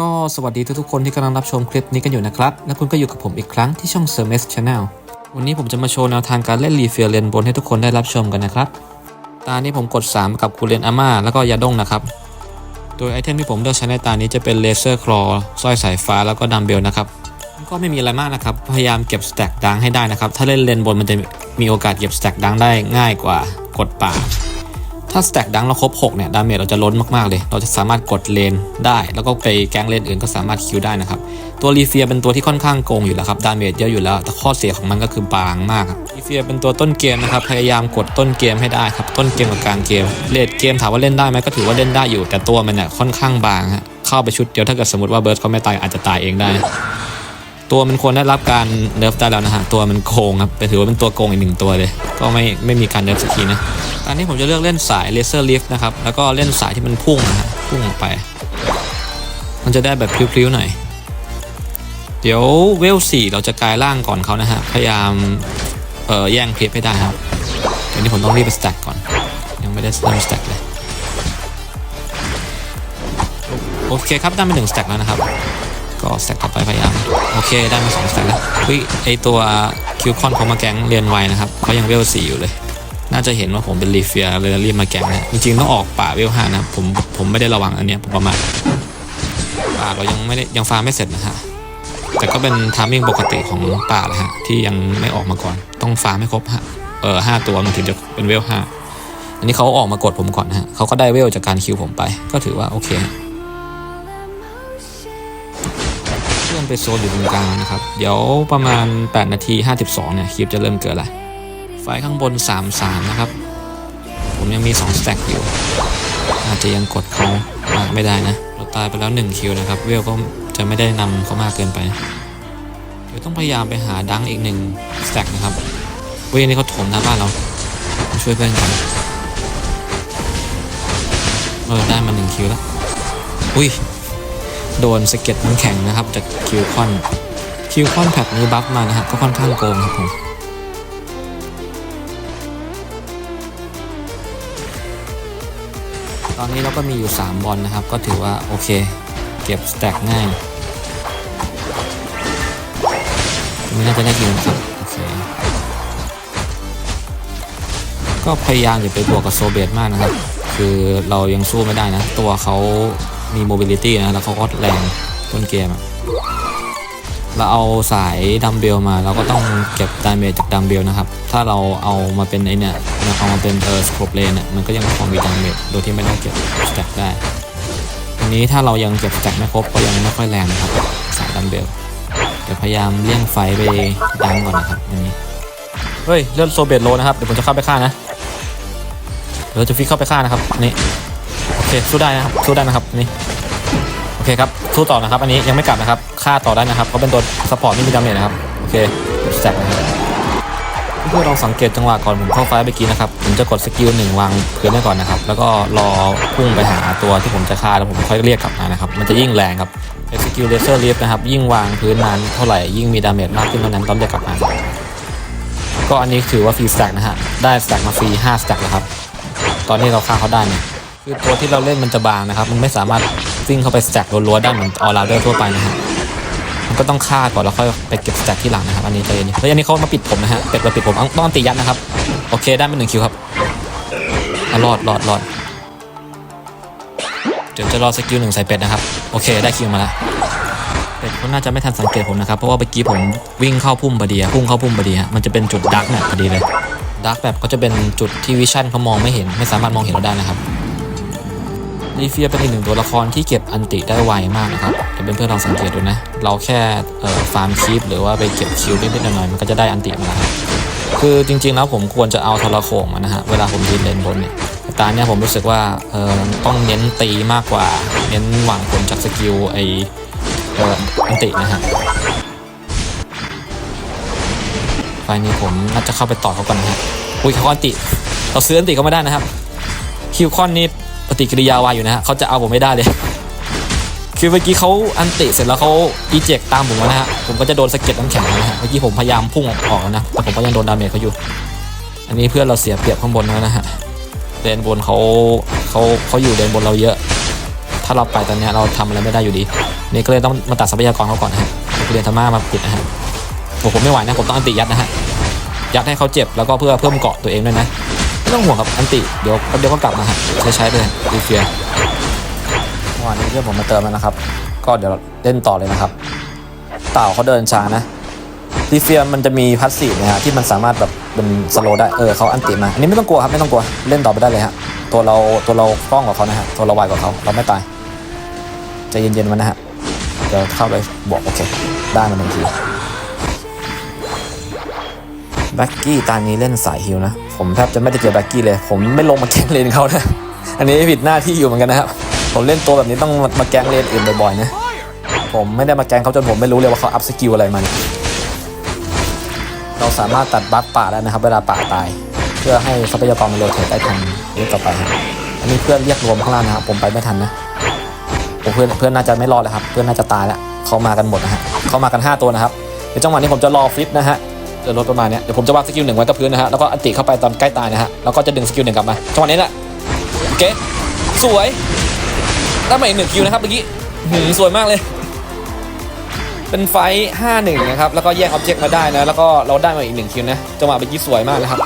ก็สวัสดีทุกๆคนที่กำลังรับชมคลิปนี้กันอยู่นะครับ และคุณก็อยู่กับผมอีกครั้งที่ช่อง s e r m e s Channel วันนี้ผมจะมาโชว์แนวทางการเล่นรีเฟียเลนบนให้ทุกคนได้รับชมกันนะครับ ตานี้ผมกด 3 กับคูเรนอาม่าแล้วก็ยาดงนะครับ โดยไอเทมที่ผมเลือกใช้ในตานี้จะเป็นเลเซอร์คลอสร้อยสายฟ้าแล้วก็ดัมเบลนะครับ ก็ไม่มีอะไรมากนะครับ พยายามเก็บสแต็กดังให้ได้นะครับ ถ้าเล่นเลนบนมันจะมีโอกาสเก็บสแต็กดังได้ง่ายกว่ากดป่า ถ้าสแต็กดังเราครบ6เนี่ยดาเมจเราจะล้นมากๆเลย เราจะสามารถกดเลนได้ แล้วก็ไปแก๊งเลนอื่นก็สามารถคิวได้นะครับ ตัวรีเฟียเป็นตัวที่ค่อนข้างโกงอยู่แล้วครับ ดาเมจเยอะอยู่แล้ว แต่ข้อเสียของมันก็คือบางมากรีเฟียเป็นตัวต้นเกมนะครับ พยายามกดต้นเกมให้ได้ครับ ต้นเกมกับกลางเกม เลดเกมถามว่าเล่นได้ไหมก็ถือว่าเล่นได้อยู่ แต่ตัวมันเนี่ยค่อนข้างบางฮะ เข้าไปชุดเดียวถ้าเกิดสมมติว่าเบิร์ดเขาไม่ตายอาจจะตายเองได้ ตัวมันควรได้รับการเนิร์ฟได้แล้วนะฮะตัวมันโกงครับแต่ถือว่าเป็นตัวโกงอีกหนึ่งตัวเลย ก็ไม่ไม่มีการเนิร์ฟสักทีนะตอนนี้ผมจะเลือกเล่นสายเลเซอร์ลิฟต์นะครับแล้วก็เล่นสายที่มันพุ่งนะฮะพุ่งออกไป มันจะได้แบบพลิ้วๆหน่อยเดี๋ยวเวลสี่เราจะกลายร่างก่อนเขานะฮะพยายามเอ่อแย่งเพชรให้ได้ครับเดี๋ยวนี้ผมต้องรีบไปสแต็กก่อน ยังไม่ได้เริ่มสแต็กเลยโอเคครับได้มาหนึ่งสแต็กแล้วนะครับ ก็แต็กต่อไปพยายามโอเคได้มาสองสแต็กแล้วเฮ้ยไอตัวคิวคอนเขามาแก๊งเรียนไวนะครับเขายังเวลสี่อยู่เลย น่าจะเห็นว่าผมเป็นรีเฟียเลยรีบมาแก๊งนะจริงๆต้องออกป่าเวลห้านะผมผมไม่ได้ระวังอันเนี้ยผมประมาทป่าเรายังไม่ได้ยังฟาร์มไม่เสร็จนะฮะแต่ก็เป็นทามมิ่งปกติของป่าแหละฮะที่ยังไม่ออกมาก่อนต้องฟาร์มให้ครบฮะเออห้าตัวมันถึงจะเป็นเวลห้าอันนี้เขาออกมากดผมก่อนนะฮะเขาก็ได้เวลจากการคิวผมไป ก็ถือว่าโอเคฮะ เพื่อนไปโซนอยู่ตรงกลางนะครับ เดี๋ยวประมาณ 8 นาที 52 เนี่ยคลิปจะเริ่มเกิดละไฟข้างบน 3 3 นะครับ ผมยังมี 2 สแต็กอยู่ อาจจะยังกดเขาไม่ได้นะ เราตายไปแล้ว 1 คิวนะครับ เวลก็จะไม่ได้นำเขามากเกินไป เดี๋ยวต้องพยายามไปหาดังอีกหนึ่งสแต็กนะครับ เว้ยนี่เขาถมหน้าบ้านเรา ช่วยเพื่อนกันเออได้มาหนึ่งคิวแล้ว อุ้ย โดนสเก็ดน้ำแข็งนะครับจากคิวคอนคิวคอนแพทนี้บัฟมานะฮะก็ค่อนข้างโกงครับผมตอนนี้เราก็มีอยู่ 3 บอลนะครับ ก็ถือว่าโอเค เก็บสแต็กง่ายตรงนี้น่าจะได้คินครับโอเคก็พยายามอย่าไปบวกกับโซเบตมากนะครับ คือเรายังสู้ไม่ได้นะ ตัวเขา มีโมบิลิตี้นะ แล้วเขาก็แรงต้นเกมอะเราเอาสายดัมเบลมาเราก็ต้องเก็บดาเมจจากดัมเบลนะครับ ถ้าเราเอามาเป็นไอเนี่ยเอามาเป็นเออสโคปเลนเนี่ยมันก็ยังพอมีดาเมจโดยที่ไม่ต้องเก็บสแต็กได้อันนี้ถ้าเรายังเก็บสแต็กไม่ครบก็ยังไม่ค่อยแรงนะครับสายดัมเบลเดี๋ยวพยายามเลี่ยงไฟไปดังก่อนนะครับอันนี้เฮ้ยเลือดโซเบตโลนะครับเดี๋ยวผมจะเข้าไปฆ่านะเดี๋ยวเราจะฟิกเข้าไปฆ่านะครับนี่ อเคสู้ได้นะครับสู้ได้นะครับนี่โอเคครับสู้ต่อนะครับ อันนี้ยังไม่กลับนะครับฆ่าต่อได้นะครับเขาเป็นตัวสปอร์ตที่มีดาเมจนะครับโอเคแต็กนะครับเพื่อลองสังเกตจังหวะก่อนผมเข้าไฟล์เมื่อกี้นะครับผมจะกดสกิลหนึ่งวางพื้นไว้ก่อนนะครับแล้วก็รอพุ่งไปหาตัวที่ผมจะฆ่าแล้วผมค่อยเรียกกลับมานะครับมันจะยิ่งแรงครับสกิลเลเซอร์ลิฟนะครับยิ่งวางพื้นนานเท่าไหร่ยิ่งมีดาเมจมากขึ้นเท่านั้นต้องเรียกกลับมาก็อันนี้ถือว่าฟรีสแต็กนะฮะได้สแต็กมาฟรี5สแต็กแล้วครับตอนนี้เราฆ่าเขาได้เนี่ย คือตัวที่เราเล่นมันจะบางนะครับ มันไม่สามารถวิ่งเข้าไปแต็กรัวๆได้เหมือนออลาเดอร์ทั่วไปนะฮะมันก็ต้องฆ่าก่อนแล้วค่อยไปเก็บแต็กที่หลังนะครับอันนี้ใจเย็นแล้วอันนี้เขามาปิดผมนะฮะเป็ดมาปิดผมต้องตียัดนะครับ โอเคได้มาหนึ่งคิวครับอรอดรอดรอดเดี๋ยวจะรอสกิลหนึ่งใส่เป็ดนะครับ โอเคได้คิวมาแล้วเป็ดเขาน่าจะไม่ทันสังเกตผมนะครับ เพราะว่าเมื่อกี้ผมวิ่งเข้าพุ่มพอดีพุ่งเข้าพุ่มพอดีฮะมันจะเป็นจุดดักเนี่ยพอดีเลยดาร์กแบบก็จะเป็นจุดที่วิชั่นเขามองไม่เห็น ไม่สามารถมองเห็นเราได้นะครับ ลีเฟียเป็นอีกหนึ่งตัวละครที่เก็บอันติได้ไวมากนะครับเดี๋ยวเพื่อนๆลองสังเกตดูนะ เราแค่เอ่อฟาร์มคีปหรือว่าไปเก็บคิวนิดๆหน่อยๆมันก็จะได้อันติมาแล้วครับคือจริงๆแล้วผมควรจะเอาทรโขงนะฮะเวลาผมยืนเลนบนเนี่ยแต่ตาเนี่ยผมรู้สึกว่าเออต้องเน้นตีมากกว่า เน้นหวังผลจากสกิลไอเอ่ออันตินะฮะไฟนี้ผมน่าจะเข้าไปต่อเขาก่อนนะฮะอุ้ยเขาอันติเราซื้ออันติเขาไม่ได้นะครับคิวคอนนี่ ปฏิกิริยาไวอยู่นะฮะเขาจะเอาผมไม่ได้เลย คือเมื่อกี้เขาอันติเสร็จแล้วเขาอีเจกตามผมนะฮะผมก็จะโดนสะเก็ดน้ำแข็งนะฮะเมื่อกี้ผมพยายามพุ่งออกนะแต่ผมก็ยังโดนดาเมจเขาอยู่ อันนี้เพื่อนเราเสียเปรียบข้างบนแล้วนะฮะเลนบนเขาเขาเขาอยู่เลนบนเราเยอะ ถ้าเราไปตอนนี้เราทำอะไรไม่ได้อยู่ดี นี่ก็เลยต้องมาตัดทรัพยากรเขาก่อนนะฮะเรียนธรรมะมาปิดนะฮะโอ้ผมไม่ไหวนะผมต้องอันติยัดนะฮะยัดให้เขาเจ็บแล้วก็เพื่อเพิ่มเกาะตัวเองด้วยนะ ต้องห่วงครับอันติเดี๋ยวเดี๋ยวก็กลับมาใช้ใช้ไปเลยดีเฟียวานนี้เพื่อนผมมาเติมแล้วนะครับ ก็เดี๋ยวเล่นต่อเลยนะครับ เต่าเขาเดินช้านะดีเฟียมันจะมีพัสซีนะฮะที่มันสามารถแบบเป็นสโลได้เออเขาอันติมาอันนี้ไม่ต้องกลัวครับไม่ต้องกลัวเล่นต่อไปได้เลยฮะตัวเราตัวเราคล่องกว่าเขานะฮะตัวเราไวกว่าเขาเราไม่ตายใจเย็นๆมันนะฮะเดี๋ยวเข้าไปบอกโอเคได้มาหนึ่งที แบ็กกี้ตอนนี้เล่นสายฮิลนะ ผมแทบจะไม่ได้เจอแบ็กกี้เลย ผมไม่ลงมาแกงเลนเขานะ อันนี้ผิดหน้าที่อยู่เหมือนกันนะครับ ผมเล่นตัวแบบนี้ต้องมาแกงเลนอื่นบ่อยๆนะ ผมไม่ได้มาแกงเขาจนผมไม่รู้เลยว่าเขาอัพสกิลอะไรมัน เราสามารถตัดบัฟป่าได้นะครับ เวลาป่าตาย เพื่อให้ทรัพยากรมันโรเทตได้ทันนี้ต่อไปครับอันนี้เพื่อนเรียกรวมข้างล่างนะครับ ผมไปไม่ทันนะเพื่อนเพื่อนน่าจะไม่รอดแล้วครับ เพื่อนน่าจะตายแล้วเขามากันหมดนะฮะเขามากันห้าตัวนะครับเดี๋ยวจังหวะนี้ผมจะรอฟลิปนะฮะ เดินรถประมาณนี้เดี๋ยวผมจะวางสกิลหนึ่งไว้กับพื้นนะฮะแล้วก็อันติเข้าไปตอนใกล้ตายนะฮะแล้วก็จะดึงสกิลหนึ่งกลับมาจังหวะนี้แหละโอเคสวยได้มาอีกหนึ่งคิวนะครับเมื่อกี้หืมสวยมากเลย เป็นไฟห้าหนึ่งนะครับแล้วก็แยกออบเจกต์มาได้นะแล้วก็เราได้มาอีกหนึ่งคิวนะจังหวะเมื่อกี้สวยมากนะครับ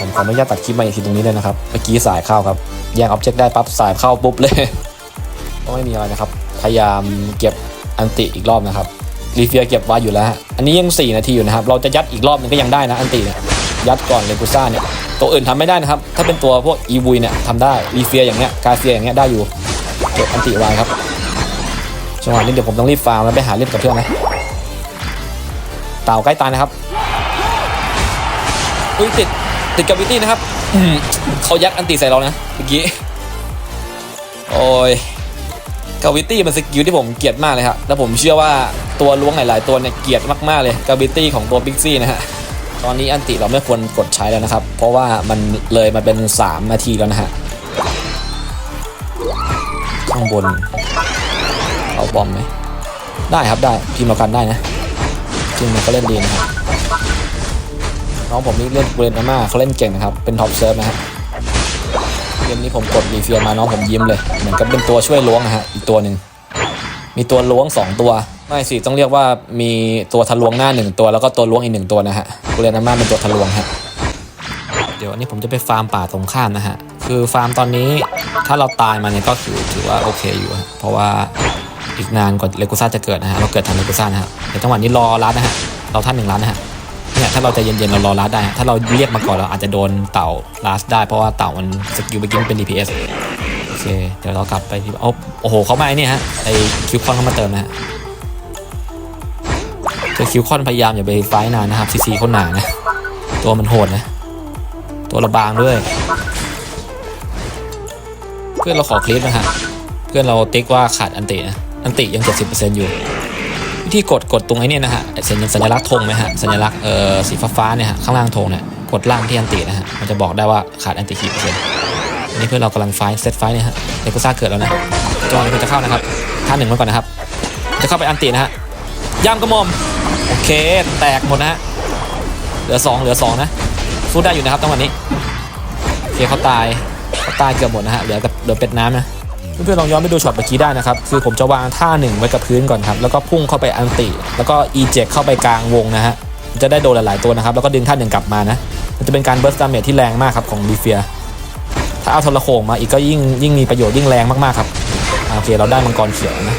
ผมขออนุญาตตัดคลิปมาอีกทีตรงนี้เลยนะครับเมื่อกี้สายเข้าครับแยกออบเจกต์ได้ปั๊บสายเข้าปุ๊บเลยก็ไม่มีอะไรนะครับพยายามเก็บอันติอีกรอบนะครับ รีเฟียเก็บไว้อยู่แล้วฮะอันนี้ยัง 4 นาทีอยู่นะครับ เราจะยัดอีกรอบหนึงก็ยังได้นะอันติเนี่ยยัดก่อนเลกูซ่าเนี่ย ตัวอื่นทำไม่ได้นะครับ ถ้าเป็นตัวพวกอีวุยเนี่ยทำได้รีเฟียอย่างเงี้ยกาเฟียอย่างเงี้ยได้อยู่ เก็บอันติไว้ครับจังหวะนี้เดี๋ยวผมต้องรีบฟาร์มแล้วไปหาเล่นกับเพื่อนนะเต่าใกล้ตายนะครับ อุ้ยติดติดกับวิตี้นะครับเขายัดอันติใส่เรานะเมื่อกี้ โอ้ย กาวิตี้มันสกิลที่ผมเกลียดมากเลยครับแล้วผมเชื่อว่าตัวล้วงหลาย ๆ ตัวเนี่ยเกลียดมากๆเลยกาวิตี้ของตัวบิ๊กซี่นะฮะตอนนี้อันติเราไม่ควรกดใช้แล้วนะครับ เพราะว่ามันเลยมาเป็น 3 นาทีแล้วนะฮะข้างบนเอาบอมไหมได้ครับได้ทีมเรากันได้นะทีมมันก็เล่นดีนะครับน้องผมนี่เล่นเบรนอาม่าเขาเล่นเก่งนะครับเป็นท็อปเซิร์ฟนะฮะ เกมนี้ผมกดรีเฟียมาน้องผมยิ้มเลย เหมือนกับเป็นตัวช่วยล้วงนะฮะอีกตัวหนึ่งมีตัวล้วง 2 ตัว ไม่สิต้องเรียกว่ามีตัวทะลวงหน้า 1 ตัวแล้วก็ตัวล้วงอีกหนึ่งตัวนะฮะกูเรนาม่าเป็นตัวทะลวงฮะเดี๋ยววันนี้ผมจะไปฟาร์มป่าตรงข้ามนะฮะคือฟาร์มตอนนี้ถ้าเราตายมาเนี่ยก็คือถือว่าโอเคอยู่ เพราะว่าอีกนานกว่าเลกูซ่าจะเกิดนะฮะเราเกิดทันเลกูซ่านะฮะเดี๋ยวจังหวะนี้รอรัดนนะฮะเราท่านหนึ่งรัดนะฮะ เนี่ยถ้าเราใจเย็นๆเรารอรัดได้ ถ้าเราเรียกมาก่อนเราอาจจะโดนเต่ารัดได้เพราะว่าเต่ามันสกิลเบกี้มันเป็น DPS โอเคเดี๋ยวเรากลับไปที่โอ้โหเขามาไอ้นี่ฮะไอคิวคอนเขามาเติมนะฮะเจอคิวคอนพยายามอย่าไปไฟนานนะครับซีซีเขาหนานะตัวมันโหดนะ ตัวระบางด้วย เพื่อนเราขอคลิปนะฮะเพื่อนเราติ๊กว่าขาดอันตินะอันติยัง 70%อยู่ วิธีกดกดตรงไอ้นี่นะฮะไอ้สัญสัญลักษณ์ธงไหมฮะสัญลักษณ์เอ่อสีฟ้าเนี่ยฮะข้างล่างธงเนี่ยกดล่างที่อันตินะฮะมันจะบอกได้ว่าขาดอันติกี่เปอร์เซ็นต์อันนี้เพื่อนเรากำลังไฟเซตไฟเนี่ยฮะเลโกซ่าเกิดแล้วนะจอห์นมันจะเข้านะครับท่าหนึ่งมาก่อนนะครับ จะเข้าไปอันตินะฮะย่ำกระมอมโอเคแตกหมดนะฮะเหลือสองเหลือสองนะสู้ได้อยู่นะครับจังหวะนี้โอเคเขาตายเขาตายเกือบหมดนะฮะเหลือแต่เหลือเป็ดน้ำนะ เพื่อนๆลองย้อนไปดูช็อตเมื่อกี้ได้นะครับ คือผมจะวางท่าหนึ่งไว้กับพื้นก่อนครับ แล้วก็พุ่งเข้าไปอันติ แล้วก็อีเจกเข้าไปกลางวงนะฮะ จะได้โดนหลายๆตัวนะครับ แล้วก็ดึงท่าหนึ่งกลับมานะ มันจะเป็นการเบิร์สดาเมจที่แรงมากครับของดีเฟีย ถ้าเอาทรโขงมาอีกก็ยิ่งยิ่งมีประโยชน์ยิ่งแรงมากๆครับ โอเคเราได้มังกรเขียวนะ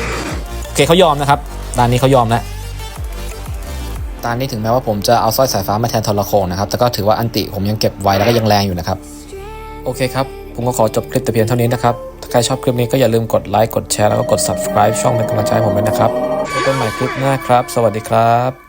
โอเคเขายอมนะครับตอนนี้เขายอมแล้วตอนนี้ถึงแม้ว่าผมจะเอาสร้อยสายฟ้ามาแทนทรโขงนะครับ แต่ก็ถือว่าอันติผมยังเก็บไว้แล้วก็ยังแรงอยู่นะครับ โอเคครับ ผมก็ขอจบคลิปแต่เพียงเท่านี้นะครับ ครชอบคลิปนี้ก็อย่าลืมกดไลค์กดแชร์แล้วก็กด subscribe ช่องเป็นกำลังใจผมด้วยนะครับพบกันใหม่คลิปหน้าครับ สวัสดีครับ